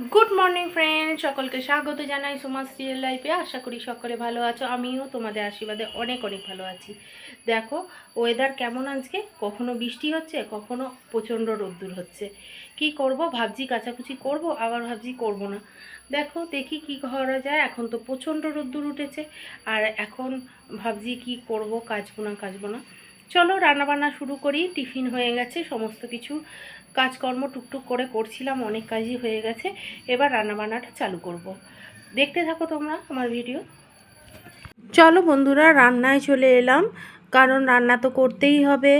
Good morning friend সকলকে স্বাগত জানাই সুমাস রিয়েল লাইফে আশা করি সকলে ভালো আছো। আমিও তোমাদের আশীর্বাদে অনেক অনেক ভালো আছি। দেখো ওয়েদার কেমন আজকে? কখনো বৃষ্টি হচ্ছে, কখনো প্রচণ্ড রোদ্দুর হচ্ছে। কি করব? ভাবছি কাচাকুচি করব, আবার ভাবছি করব না। দেখো, দেখি কি করা যায়। এখন তো প্রচণ্ড রোদ্দুর উঠেছে। আর এখন ভাবছি কি করব? কাচবো না কাচবো না। চলো রান্নাবান্না শুরু করি, টিফিন হয়ে গেছে, সমস্ত কিছু কাজকর্ম টুকটুক করে করছিলাম, অনেক কাজই হয়ে গেছে, এবার রান্নাবান্নাটা চালু করব। দেখতে থাকো তোমরা আমার ভিডিও চলো বন্ধুরা, রান্নায় চলে এলাম, কারণ রান্না তো করতেই হবে।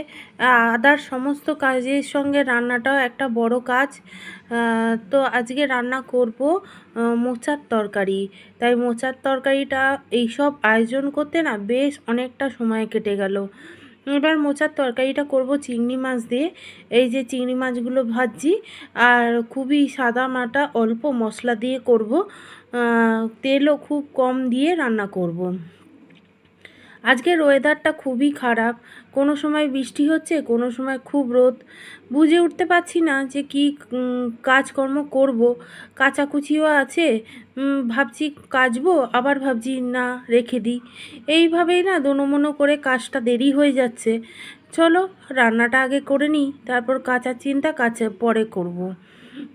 আদার সমস্ত কাজের সঙ্গে রান্নাটাও একটা বড় কাজ। তো আজকে রান্না করব মোচার তরকারি। তাই মোচার তরকারিটা এইসব আয়োজন করতে না বেশ অনেকটা সময় কেটে গেল। এবার মোচার তরকারিটা করব চিংড়ি মাছ দিয়ে এই যে চিংড়ি মাছগুলো ভাজছি, আর খুবই সাদা মাটা অল্প মশলা দিয়ে করব তেলও খুব কম দিয়ে রান্না করব। আজকের ওয়েদারটা খুবই খারাপ। কোনো সময় বৃষ্টি হচ্ছে, কোনো সময় খুব রোদ। বুঝে উঠতে পারছি না যে কি কাজকর্ম করব। কাচাকুচিও আছে ভাবছি কাচবো, আবার ভাবছি না, রেখে দিই। এইভাবেই না দোনোমনো করে কাজটা দেরি হয়ে যাচ্ছে। চলো, রান্নাটা আগে করে নিই, তারপর কাচার চিন্তা কাচা পরে করব।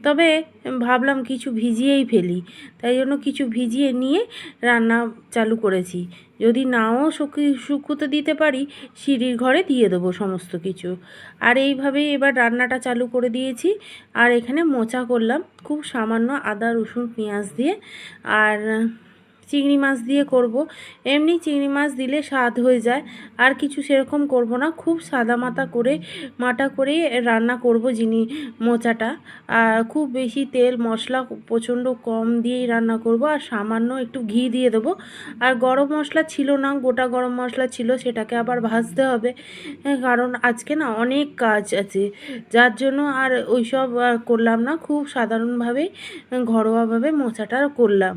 তবে ভাবলাম কিছু ভিজিয়েই ফেলি। তাই জন্য কিছু ভিজিয়ে নিয়ে রান্না চালু করেছি। যদি নাও শুকি, শুকুতে দিতে পারি, সিঁড়ির ঘরে দিয়ে দেবো সমস্ত কিছু। আর এইভাবেই এবার রান্নাটা চালু করে দিয়েছি। আর এখানে মোচা করলাম। খুব সামান্য আদা, রসুন, পেঁয়াজ দিয়ে। আর চিংড়ি মাছ দিয়ে করব। এমনি চিংড়ি মাছ দিলে স্বাদ হয়ে যায়। আর কিছু সেরকম করব না। খুব সাদা মাতা করে মাটা করে রান্না করব যিনি মোচাটা। আর খুব বেশি তেল মশলা প্রচণ্ড কম দিয়েই রান্না করব। আর সামান্য একটু ঘি দিয়ে দেবো। আর গরম মশলা ছিল না গোটা গরম মশলা ছিল সেটাকে আবার ভাজতে হবে। হ্যাঁ, কারণ আজকে না অনেক কাজ আছে। যার জন্য আর ওইসব করলাম না। খুব সাধারণভাবেই ঘরোয়াভাবে মোচাটা করলাম।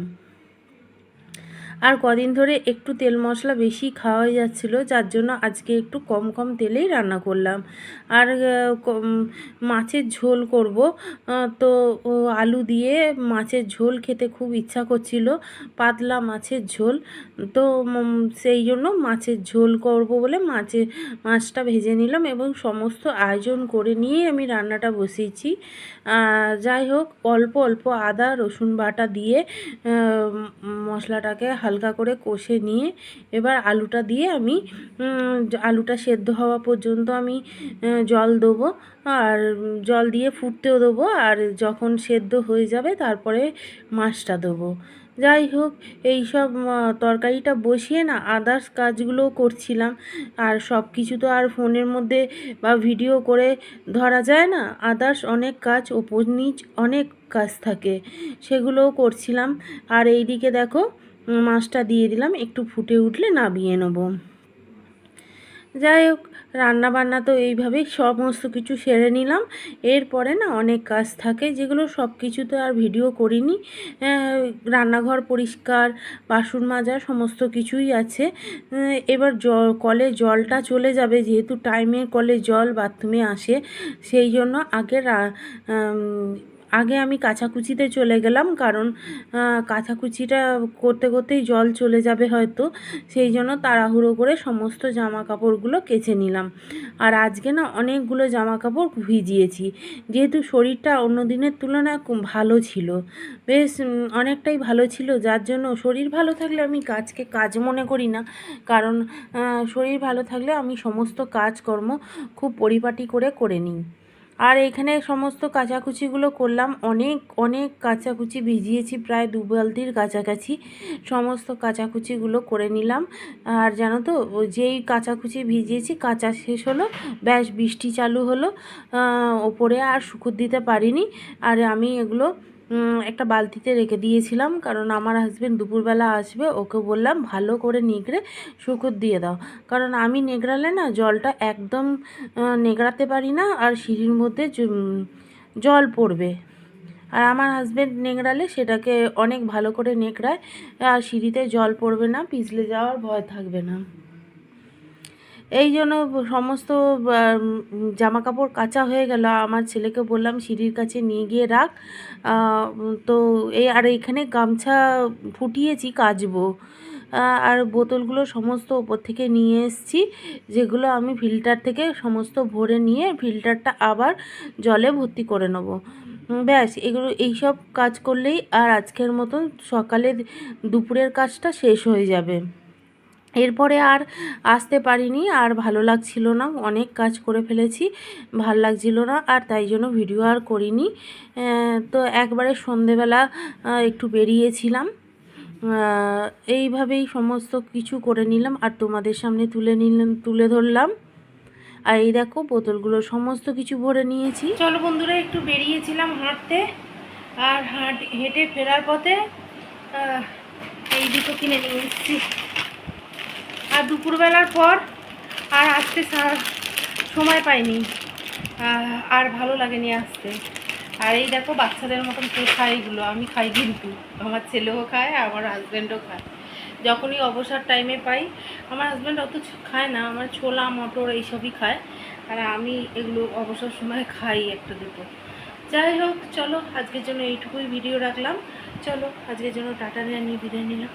আর কদিন ধরে একটু তেল মশলা বেশি খাওয়া যাচ্ছিল, যার জন্য আজকে একটু কম কম তেলেই রান্না করলাম। আর মাছের ঝোল করব। তো আলু দিয়ে মাছের ঝোল খেতে খুব ইচ্ছা করছিল, পাতলা মাছের ঝোল। তো সেই জন্য মাছের ঝোল করব বলে মাছের মাছটা ভেজে নিলাম এবং সমস্ত আয়োজন করে নিয়ে আমি রান্নাটা বসিয়েছি। যাই হোক, অল্প অল্প আদা, রসুন বাটা দিয়ে মশলাটাকে হালকা করে কষে নিয়ে এবার আলুটা দিয়ে আমি আলুটা সেদ্ধ হওয়া পর্যন্ত আমি জল দেবো। আর জল দিয়ে ফুটতেও দেবো। আর যখন সেদ্ধ হয়ে যাবে তারপরে মাছটা দেবো। যাই হোক এই সব তরকারিটা বসিয়ে না আদার্স কাজগুলোও করছিলাম। আর সব কিছু তো আর ফোনের মধ্যে বা ভিডিও করে ধরা যায় না। আদার্স অনেক কাজ, ওপর নিচ অনেক কাজ থাকে, সেগুলোও করছিলাম। আর এইদিকে দেখো মাছটা দিয়ে দিলাম, একটু ফুটে উঠলে নামিয়ে নেব। যাই হোক রান্না বান্না তো এইভাবেই সমস্ত কিছু সেরে নিলাম। এরপরে না অনেক কাজ থাকে, যেগুলো সব কিছু তো আর ভিডিও করিনি। রান্নাঘর পরিষ্কার, বাসন মাজা সমস্ত কিছুই আছে। এবার জল কলে জলটা চলে যাবে, যেহেতু টাইমে কলে জল বাথরুমে আসে, সেই জন্য আগে আগে আমি কাচাকুচিতে চলে গেলাম কারণ আহ, কাচাকুচিটা করতে করতেই জল চলে যাবে হয়তো সেই জন্য তাড়াহুড়ো করে সমস্ত জামা কাপড়গুলো কেচে নিলাম। আর আজকে না অনেকগুলো জামা কাপড় ভিজিয়েছি যেহেতু শরীরটা অন্য দিনের তুলনায় ভালো ছিল। বেশ অনেকটাই ভালো ছিল যার জন্য শরীর ভালো থাকলে আমি কাজকে কাজ মনে করি না। কারণ শরীর ভালো থাকলে আমি সমস্ত কাজকর্ম খুব পরিপাটি করে করে নিই। আর এখানে সমস্ত কাচাকুচিগুলো করলাম। অনেক অনেক কাচাকুচি ভিজিয়েছি, প্রায় দু বালতির কাছাকাছি। সমস্ত কাচাকুচিগুলো করে নিলাম। আর জানো তো যেই কাচাকুচি ভিজিয়েছি, কাঁচা শেষ হলো, ব্যাস বৃষ্টি চালু হলো। ওপরে আর শুকুর দিতে পারিনি। আর আমি এগুলো একটা বালতিতে রেখে দিয়েছিলাম, কারণ আমার হাজবেন্ড দুপুরবেলা আসবে, ওকে বললাম ভালো করে নিগড়ে শুকুর দিয়ে দাও। কারণ আমি নেগড়ালে না জলটা একদম নেগড়াতে পারি না, আর সিঁড়ির মধ্যে জল পড়বে। আর আমার হাজবেন্ড নেংড়ালে সেটাকে অনেক ভালো করে নেকড়ায় আর সিঁড়িতে জল পড়বে না, পিছলে যাওয়ার ভয় থাকবে না। এই জন্য সমস্ত জামা কাপড় কাচা হয়ে গেল। আমার ছেলেকে বললাম, সিঁড়ির কাছে নিয়ে গিয়ে রাখ। তো এই, আর এখানে গামছা ফুটিয়েছি কাচবো। আর বোতলগুলো সমস্ত ওপর থেকে নিয়ে এসেছি, যেগুলো আমি ফিল্টার থেকে সমস্ত ভরে নিয়ে ফিল্টারটা আবার জলে ভর্তি করে নেব। ব্যাস, এগুলো এইসব কাজ করলেই আর আজকের মতন সকালে দুপুরের কাজটা শেষ হয়ে যাবে। এরপরে আর আসতে পারিনি, আর ভালো লাগছিল না। অনেক কাজ করে ফেলেছি, ভালো লাগছিল না, আর তাই জন্য ভিডিও আর করিনি। তো একবারে সন্ধেবেলা একটু বেরিয়েছিলাম। এইভাবেই সমস্ত কিছু করে নিলাম, আর তোমাদের সামনে তুলে নিলাম, তুলে ধরলাম। আর এই দেখো, বোতলগুলো সমস্ত কিছু ভরে নিয়েছি। চলো বন্ধুরা, একটু বেরিয়েছিলাম হাঁটতে, আর হাঁট, হেঁটে ফেরার পথে এই দুটো কিনে নিয়ে এসেছি। আর দুপুরবেলার পর আর আসতে সময় পাইনি। আর ভালো লাগেনি আসতে। আর এই দেখো বাচ্চাদের মতন কে খায় এগুলো? আমি খাই কিন্তু। আমার ছেলেও খায়, আমার হাজব্যান্ডও খায়। যখনই অবসর টাইমে পাই, আমার হাজব্যান্ড অত খায় না, আমার ছোলা, মটর এইসবই খায়। আর আমি এগুলো অবসর সময় খাই একটা দুটো। যাই হোক, চলো, আজকের জন্য এইটুকুই ভিডিও রাখলাম। চলো, আজকের জন্য টাটা নিয়ে বিদায় নিলাম।